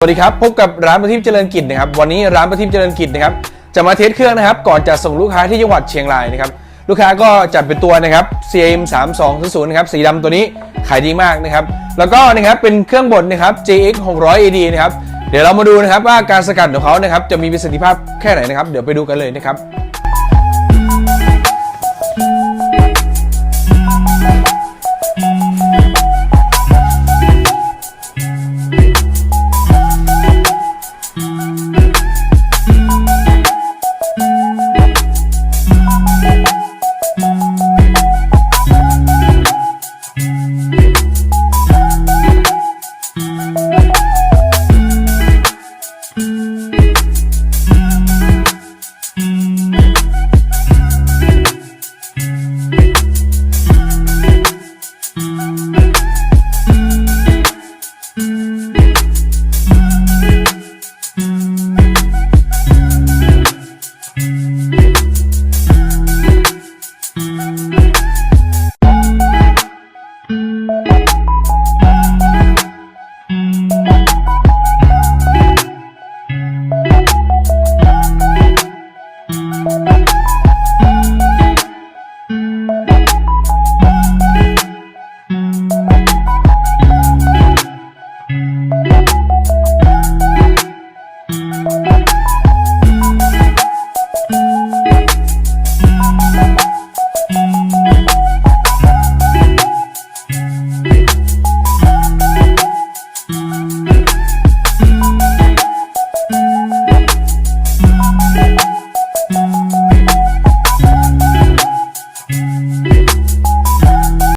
สวัสดีครับ พบกับร้านประทิปเจริญกิจนะครับวันนี้ร้านประทิปเจริญกิจนะครับจะมาเทสเครื่องนะครับ ก่อนจะส่งลูกค้าที่จังหวัดเชียงรายนะครับลูกค้าก็จัดเป็นตัวนะครับ CM 3 2 0 0นะครับสีดำตัวนี้ขายดีมากนะครับ แล้วก็นะครับเป็นเครื่องบดนะครับ JX 600 AD นะครับเดี๋ยวเรามาดูนะครับว่าการสกัดของเขานะครับจะมีประสิทธิภาพแค่ไหนนะครับ เดี๋ยวไปดูกันเลยนะครับ